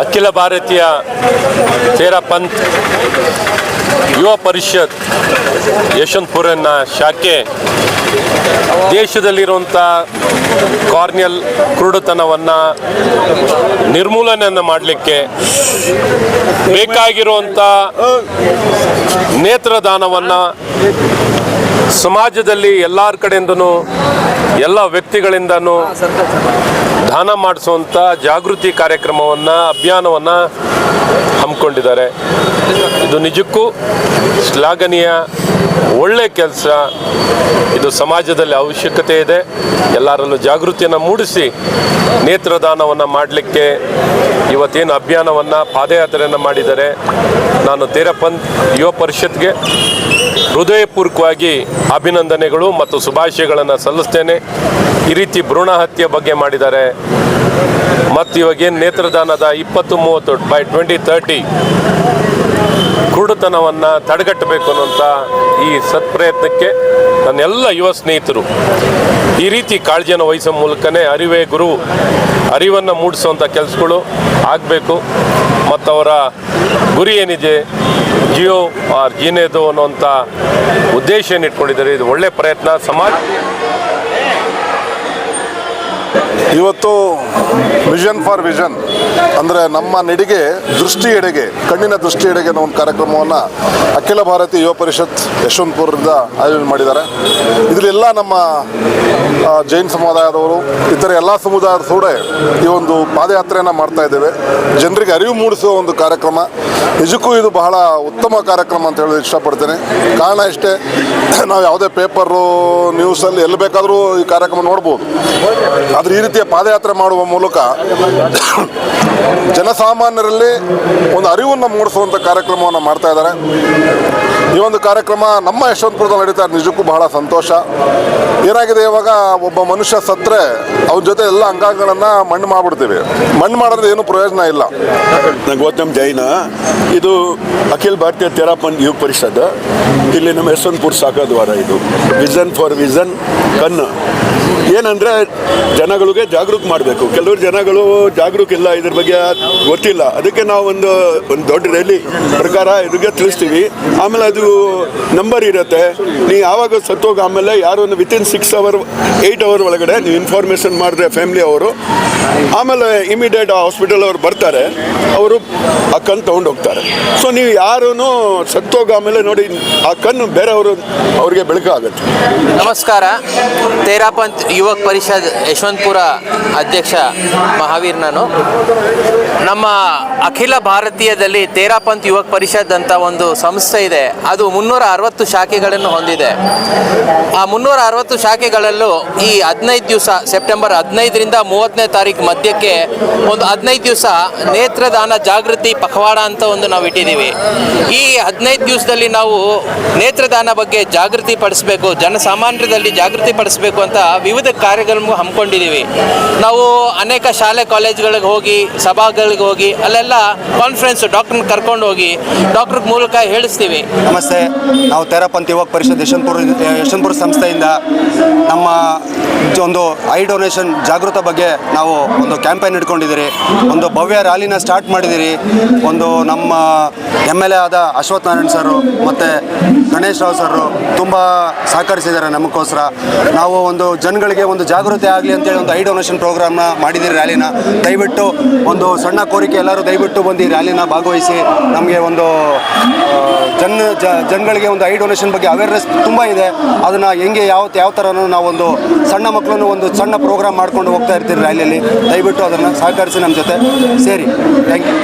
ಅಖಿಲ ಭಾರತೀಯ ತೇರಾ ಪಂತ್ ಯುವ ಪರಿಷತ್ ಯಶವಂತಪುರನ ಶಾಖೆ ದೇಶದಲ್ಲಿರುವಂಥ ಕಾರ್ನಿಯಲ್ ಕುರುಡುತನವನ್ನು ನಿರ್ಮೂಲನೆಯನ್ನು ಮಾಡಲಿಕ್ಕೆ ಬೇಕಾಗಿರುವಂಥ ನೇತ್ರದಾನವನ್ನು ಸಮಾಜದಲ್ಲಿ ಎಲ್ಲರ ಕಡೆಯಿಂದನೂ ಎಲ್ಲ ವ್ಯಕ್ತಿಗಳಿಂದನೂ ದಾನ ಮಾಡಿಸುವಂಥ ಜಾಗೃತಿ ಕಾರ್ಯಕ್ರಮವನ್ನು ಅಭಿಯಾನವನ್ನು ಹಮ್ಮಿಕೊಂಡಿದ್ದಾರೆ. ಇದು ನಿಜಕ್ಕೂ ಶ್ಲಾಘನೀಯ ಒಳ್ಳೆ ಕೆಲಸ. ಇದು ಸಮಾಜದಲ್ಲಿ ಅವಶ್ಯಕತೆ ಇದೆ. ಎಲ್ಲರಲ್ಲೂ ಜಾಗೃತಿಯನ್ನು ಮೂಡಿಸಿ ನೇತ್ರದಾನವನ್ನು ಮಾಡಲಿಕ್ಕೆ ಇವತ್ತೇನು ಅಭಿಯಾನವನ್ನು ಪಾದಯಾತ್ರೆಯನ್ನು ಮಾಡಿದ್ದಾರೆ. ನಾನು ತೇರಪಂತ್ ಯುವ ಪರಿಷತ್ಗೆ ಹೃದಯಪೂರ್ವಕವಾಗಿ ಅಭಿನಂದನೆಗಳು ಮತ್ತು ಶುಭಾಶಯಗಳನ್ನು ಸಲ್ಲಿಸ್ತೇನೆ. ಈ ರೀತಿ ಭ್ರೂಣ ಹತ್ಯೆ ಬಗ್ಗೆ ಮಾಡಿದ್ದಾರೆ. ಮತ್ತು ಇವಾಗೇನು ನೇತ್ರದಾನದ ಇಪ್ಪತ್ತು ಮೂವತ್ತು ಬೈ ಟ್ವೆಂಟಿ ತರ್ಟಿ ಕುರುಡುತನವನ್ನು ತಡೆಗಟ್ಟಬೇಕು ಅನ್ನುವಂಥ ಈ ಸತ್ಪ್ರಯತ್ನಕ್ಕೆ ನನ್ನೆಲ್ಲ ಯುವ ಸ್ನೇಹಿತರು, ಈ ರೀತಿ ಕಾಳಜಿಯನ್ನು ವಹಿಸೋ ಮೂಲಕನೇ ಅರಿವೇ ಗುರು, ಅರಿವನ್ನು ಮೂಡಿಸುವಂಥ ಕೆಲಸಗಳು ಆಗಬೇಕು. ಮತ್ತು ಅವರ ಗುರಿ ಏನಿದೆ, ಜಿಯೋ ಆರ್ ಜೀನೇದು ಅನ್ನುವಂಥ ಉದ್ದೇಶ ಏನು ಇಟ್ಕೊಂಡಿದ್ದಾರೆ ಇದು ಒಳ್ಳೆಯ ಪ್ರಯತ್ನ. ಸಮಾಜ ಇವತ್ತು ವಿಷನ್ ಫಾರ್ ವಿಷನ್ ಅಂದರೆ ನಮ್ಮ ನಡಿಗೆ ದೃಷ್ಟಿ ಎಡೆಗೆ, ಕಣ್ಣಿನ ದೃಷ್ಟಿ ಎಡೆಗೆ ಅನ್ನೋ ಒಂದು ಕಾರ್ಯಕ್ರಮವನ್ನು ಅಖಿಲ ಭಾರತೀಯ ಯುವ ಪರಿಷತ್ ಯಶವಂತಪುರದಿಂದ ಆಯೋಜನೆ ಮಾಡಿದ್ದಾರೆ. ಇದರಲ್ಲೆಲ್ಲ ನಮ್ಮ ಜೈನ್ ಸಮುದಾಯದವರು, ಇತರ ಎಲ್ಲ ಸಮುದಾಯದ ಕೂಡ ಈ ಒಂದು ಪಾದಯಾತ್ರೆಯನ್ನು ಮಾಡ್ತಾ ಇದ್ದೇವೆ. ಜನರಿಗೆ ಅರಿವು ಮೂಡಿಸುವ ಒಂದು ಕಾರ್ಯಕ್ರಮ. ನಿಜಕ್ಕೂ ಇದು ಬಹಳ ಉತ್ತಮ ಕಾರ್ಯಕ್ರಮ ಅಂತ ಹೇಳೋದು ಇಷ್ಟಪಡ್ತೇನೆ. ಕಾರಣ ಇಷ್ಟೇ, ನಾವು ಯಾವುದೇ ಪೇಪರು, ನ್ಯೂಸಲ್ಲಿ ಎಲ್ಲಿ ಬೇಕಾದರೂ ಈ ಕಾರ್ಯಕ್ರಮ ನೋಡ್ಬೋದು. ಆದರೆ ಈ ರೀತಿಯ ಪಾದಯಾತ್ರೆ ಮಾಡುವ ಮೂಲಕ ಜನಸಾಮಾನ್ಯರಲ್ಲಿ ಒಂದು ಅರಿವನ್ನು ಮೂಡಿಸುವಂಥ ಕಾರ್ಯಕ್ರಮವನ್ನು ಮಾಡ್ತಾ ಇದ್ದಾರೆ. ಈ ಒಂದು ಕಾರ್ಯಕ್ರಮ ನಮ್ಮ ಯಶವಂತಪುರದಲ್ಲಿ ನಡೀತಾ ನಿಜಕ್ಕೂ ಬಹಳ ಸಂತೋಷ. ಏನಾಗಿದೆ ಇವಾಗ ಒಬ್ಬ ಮನುಷ್ಯ ಸತ್ತರೆ ಅವ್ರ ಜೊತೆ ಎಲ್ಲ ಅಂಗಾಂಗಗಳನ್ನು ಮಣ್ಣು ಮಾಡಿಬಿಡ್ತೀವಿ. ಮಣ್ಣು ಮಾಡೋದ್ರೆ ಏನು ಪ್ರಯೋಜನ ಇಲ್ಲ. ಗೌತಮ್ ಜೈನ. ಇದು ಅಖಿಲ ಭಾರತೀಯ ತೆರಾಪನ್ ಯುವ ಪರಿಷತ್. ಇಲ್ಲಿ ನಮ್ಮ ಯಶವಂತಪುರ ಸಾಕೋದ್ವಾರ ಇದು. ವಿಷನ್ ಫಾರ್ ವಿಷನ್ ಕಣ್ಣು ಏನಂದರೆ ಜನಗಳಿಗೆ ಜಾಗೃತಿ ಮಾಡಬೇಕು. ಕೆಲವರು ಜನಗಳು ಜಾಗರೂಕ ಇಲ್ಲ, ಇದ್ರ ಬಗ್ಗೆ ಗೊತ್ತಿಲ್ಲ. ಅದಕ್ಕೆ ನಾವು ಒಂದು ಒಂದು ದೊಡ್ಡ ರ್ಯಾಲಿ ಪ್ರಕಾರ ಇದ್ರಿಗೆ ತಿಳಿಸ್ತೀವಿ. ಆಮೇಲೆ ಅದು ನಂಬರ್ ಇರುತ್ತೆ. ನೀವು ಯಾವಾಗ ಸತ್ತೋಗ ಆಮೇಲೆ ಯಾರು in six hour eight hour ಒಳಗಡೆ ನೀವು ಇನ್ಫಾರ್ಮೇಷನ್ ಮಾಡಿದ್ರೆ ಫ್ಯಾಮಿಲಿ ಅವರು. ಆಮೇಲೆ ಇಮಿಡಿಯೇಟ್ ಹಾಸ್ಪಿಟಲ್ ಅವ್ರು ಬರ್ತಾರೆ. ಅವರು ಆ ಕಣ್ಣು ತೊಗೊಂಡು ಹೋಗ್ತಾರೆ. ಸೊ ನೀವು ಯಾರೂ ಸತ್ತೋಗ ಆಮೇಲೆ ನೋಡಿ ಆ ಕಣ್ಣು ಬೇರೆಯವರು ಅವ್ರಿಗೆ ಬೆಳಕಾಗುತ್ತೆ. ನಮಸ್ಕಾರ. ತೇರಾಪಂತ್ ಯುವಕ್ ಪರಿಷತ್ ಯಶವಂತಪುರ ಅಧ್ಯಕ್ಷ ಮಹಾವೀರ್ ನಾನು. ನಮ್ಮ ಅಖಿಲ ಭಾರತೀಯದಲ್ಲಿ ತೇರಾಪಂತ್ ಯುವಕ್ ಪರಿಷತ್ ಅಂತ ಒಂದು ಸಂಸ್ಥೆ ಇದೆ. ಅದು ಮುನ್ನೂರ ಅರವತ್ತು ಶಾಖೆಗಳನ್ನು ಹೊಂದಿದೆ. ಆ ಮುನ್ನೂರ ಅರವತ್ತು ಶಾಖೆಗಳಲ್ಲೂ ಈ ಹದಿನೈದು ದಿವಸ, ಸೆಪ್ಟೆಂಬರ್ ಹದಿನೈದರಿಂದ ಮೂವತ್ತನೇ ತಾರೀಕು ಮಧ್ಯಕ್ಕೆ ಒಂದು ಹದಿನೈದು ದಿವಸ ನೇತ್ರದಾನ ಜಾಗೃತಿ ಪಖವಾಡ ಅಂತ ಒಂದು ನಾವು ಇಟ್ಟಿದ್ದೀವಿ. ಈ ಹದಿನೈದು ದಿವಸದಲ್ಲಿ ನಾವು ನೇತ್ರದಾನ ಬಗ್ಗೆ ಜಾಗೃತಿ ಪಡಿಸಬೇಕು, ಜನಸಾಮಾನ್ಯರಲ್ಲಿ ಜಾಗೃತಿ ಪಡಿಸಬೇಕು ಅಂತ ವಿವಿಧ ಕಾರ್ಯಗಳನ್ನು ಹಮ್ಮಿಕೊಂಡಿದ್ದೀವಿ. ನಾವು ಅನೇಕ ಶಾಲೆ, ಕಾಲೇಜ್ಗಳಿಗೆ ಹೋಗಿ ಸಭಾಗಳಿಗೆ ಹೋಗಿ, ಅಲ್ಲೆಲ್ಲ ಕಾನ್ಫರೆನ್ಸ್ ಡಾಕ್ಟರ್ ಕರ್ಕೊಂಡು ಹೋಗಿ ಡಾಕ್ಟರ್ ಮೂಲಕ ಹೇಳಿಸ್ತೀವಿ. ನಮಸ್ತೆ, ನಾವು ತೆರಪಂತ್ ಯುವಕ ಪರಿಷತ್ ಯಶವಂತಪುರ ಯಶವಂತಪುರ ಸಂಸ್ಥೆಯಿಂದ ನಮ್ಮ ಒಂದು ಐ ಡೊನೇಷನ್ ಜಾಗೃತ ಬಗ್ಗೆ ನಾವು ಒಂದು ಕ್ಯಾಂಪೇನ್ ಇಟ್ಕೊಂಡಿದ್ದೀರಿ. ಒಂದು ಭವ್ಯ ರ್ಯಾಲಿನ ಸ್ಟಾರ್ಟ್ ಮಾಡಿದ್ದೀರಿ. ಒಂದು ನಮ್ಮ ಎಂ ಎಲ್ ಎ ಆದ ಅಶ್ವಥ್ ನಾರಾಯಣ್ ಸರ್ ಮತ್ತು ಗಣೇಶ್ ರಾವ್ ಸರ್ ತುಂಬ ಸಹಕರಿಸಿದ್ದಾರೆ ನಮಗೋಸ್ಕರ. ನಾವು ಒಂದು ಜನಗಳಿಗೆ ಒಂದು ಜಾಗೃತಿ ಆಗಲಿ ಅಂತೇಳಿ ಒಂದು ಐ ಡೊನೇಷನ್ ಪ್ರೋಗ್ರಾಮ್ನ ಮಾಡಿದ್ದೀರಿ ರ್ಯಾಲಿನ ದಯವಿಟ್ಟು ಒಂದು ಸಣ್ಣ ಕೋರಿಕೆ ಎಲ್ಲರೂ ದಯವಿಟ್ಟು ಬಂದು ಈ ರ್ಯಾಲಿನ ಭಾಗವಹಿಸಿ. ನಮಗೆ ಒಂದು ಜನ ಜನಗಳಿಗೆ ಒಂದು ಐ ಡೊನೇಷನ್ ಬಗ್ಗೆ ಅವೇರ್ನೆಸ್ ತುಂಬ ಇದೆ. ಅದನ್ನು ಹೆಂಗೆ, ಯಾವ ಯಾವ ಥರನೂ ನಾವೊಂದು ಸಣ್ಣ ಮಕ್ಕಳನ್ನು ಒಂದು ಸಣ್ಣ ಪ್ರೋಗ್ರಾಮ್ ಮಾಡ್ಕೊಂಡು ಹೋಗ್ತಾ ಇರ್ತೀವಿ ರ್ಯಾಲಿಯಲ್ಲಿ ದಯವಿಟ್ಟು ಅದನ್ನು ಸಹಕರಿಸಿ ನಮ್ಮ ಜೊತೆ ಸೇರಿ. Thank you